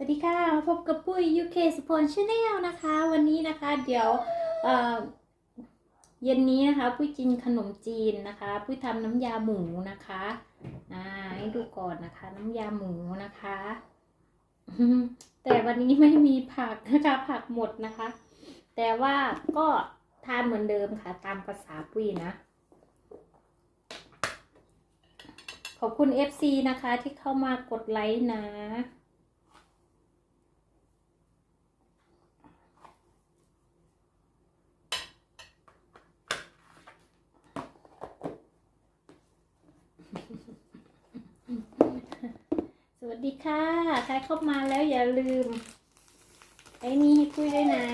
สวัสดีค่ะ มาพบกับปุ้ย UK สปอนชาแนลนะคะ วันนี้นะคะเดี๋ยวเเย็นนี้นะคะ ปุ้ยกินขนมจีนนะคะ ปุ้ยทำน้ำยาหมูนะคะอ่าให้ดูก่อนนะคะ น้ำยาหมูนะคะ แต่วันนี้ไม่มีผักนะคะผักหมดนะคะ แต่ว่าก็ทานเหมือนเดิมค่ะ ตามภาษาปุ้ยนะขอบคุณ FC นะคะที่เข้ามากดไลค์นะ ส วัสดีค่ะ ใครเข้ามาแล้วอย่าลืม ไอ้นี่ให้คุยด้วยนะ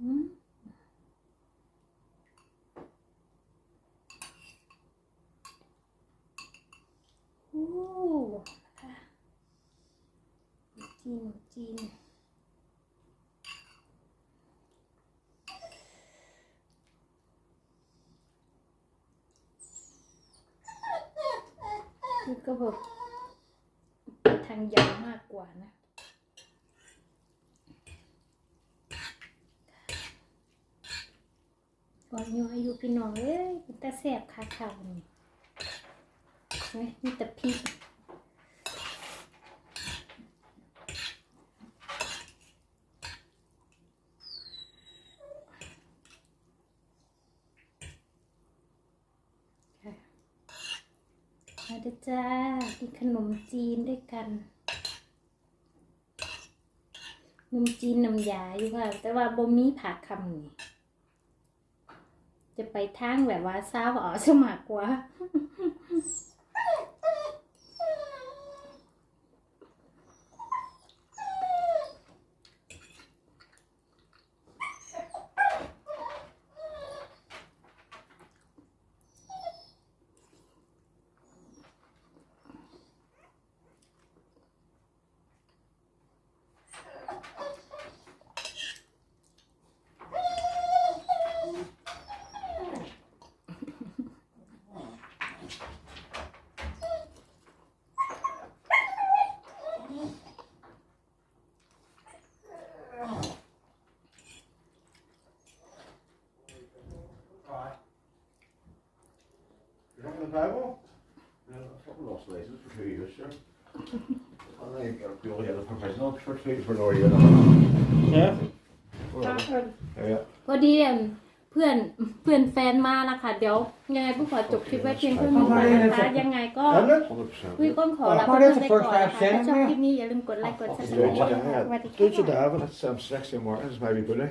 อืมโอ้นะคะ จีนจีนนี่ก็แบบทางยาวมากกว่านะก่อนยอยู่พี่น้องเอ้ยแต่แสบคาเข่าวนี่นี่มีแต่พริก มาด้จ้า กินขนมจีนด้วยกันขนมจีนน้ำยาอยู่ค่ะ แต่ว่าบ่มีผักคำนี่จะไปทางแบบว่าเศร้าอ๋อสมากกว่า Is dat een Bijbel? Ja, dat is ook loslezen, dat is voor je zus. Oh nee, ik heb heel hele professional op soort voor voor je. Ja? Ja, ja. พอดีเอิ่มเพื่อนเพื่อนแฟนมาแล้วค่ะ เดี๋ยวยังไงผู้ขอจบคลิปไว้เพียงเท่านี้ก่อนนะคะ ยังไงก็ 100%. คุยก้นขอลาเพื่อนไปก่อนนะคะถ้าชอบคลิปนี้อย่าลืมกดไลค์กดซับสไครต์สวัสดีค่ะ Tot je daar, want het is straks in morgen, dat